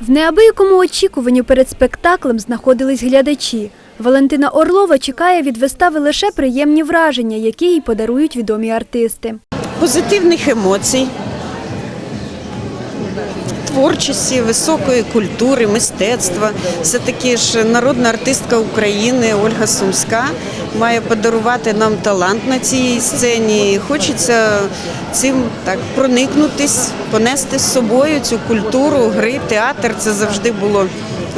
В неабиякому очікуванні перед спектаклем знаходились глядачі. Валентина Орлова чекає від вистави лише приємні враження, які їй подарують відомі артисти. позитивних емоцій, творчості, високої культури, мистецтва. Все таки ж народна артистка України Ольга Сумська має подарувати нам талант на цій сцені. І хочеться цим так проникнутись, понести з собою цю культуру, гри, театр. Це завжди було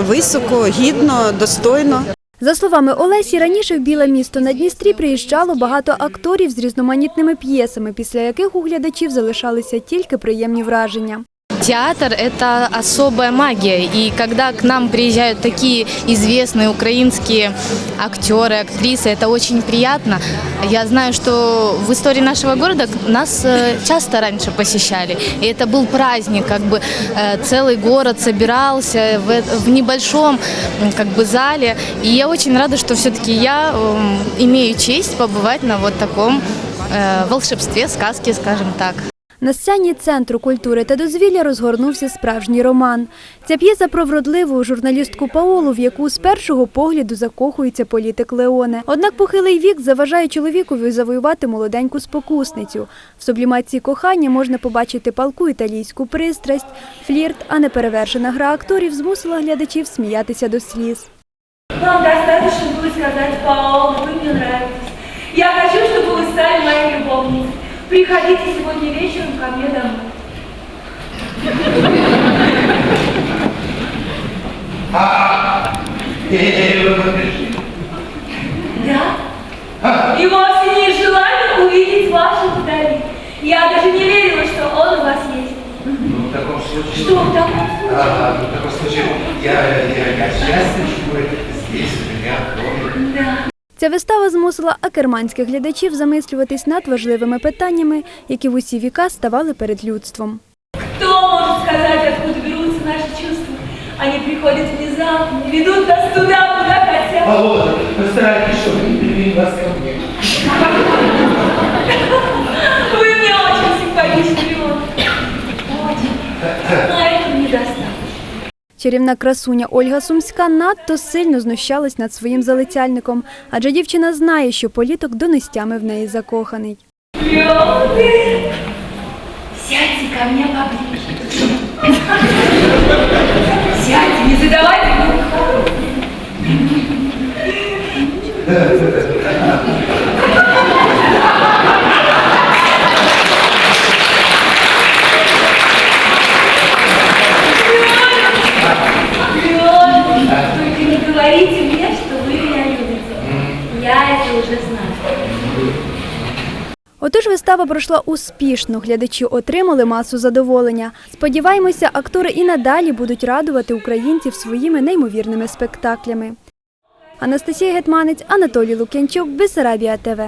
високо, гідно, достойно. За словами Олесі, раніше в Біле місто на Дністрі приїжджало багато акторів з різноманітними п'єсами, після яких у глядачів залишалися тільки приємні враження. Театр – это особая магия, и когда к нам приезжают такие известные украинские актеры, актрисы, это очень приятно. Я знаю, что в истории нашего города нас э, часто раньше посещали, и это был праздник, как бы э, целый город собирался в, э- небольшом как бы зале, и я очень рада, что все-таки я м, имею честь побывать на вот таком волшебстве, сказке, скажем так. На сцені Центру культури та дозвілля розгорнувся справжній роман. Ця п'єса про вродливу журналістку Паолу, в яку з першого погляду закохується політик Леоне. Однак похилий вік заважає чоловікові завоювати молоденьку спокусницю. В сублімації кохання можна побачити палку італійську пристрасть, флірт, а неперевершена гра акторів змусила глядачів сміятися до сліз. Вам достаточно будет сказать, Паол, вы мне нравитесь. Я хочу, чтобы вы стали моей любовницей. Приходите сегодня вечером Да? И вовсе не желаю увидеть вашу вдали. Я даже не верила, что он у вас есть. Ну, в таком случае... Что в таком случае? А, ну, в таком случае я, я, я счастлив, что вы здесь у меня в доме. Да. Ця вистава змусила акерманських глядачів замислюватись над важливими питаннями, які в усі віка ставали перед людством. Кто приходят внезапно, ведут нас туда, куда хотят. Володя, постарайтесь, чтобы не привели вас ко мне. Вы мне очень симпатичны, Леон. Очень. Но этого недостаточно. Чарівна красуня Ольга Сумська надто сильно знущалась над своїм залицяльником, адже дівчина знає, що політок донестями в неї закоханий. Леон, сядьте ко мне поближе. Отож, вистава пройшла успішно. Глядачі отримали масу задоволення. Сподіваємося, актори і надалі будуть радувати українців своїми неймовірними спектаклями. Анастасія Гетманець, Анатолій Лук'янчук, Бесарабія ТВ.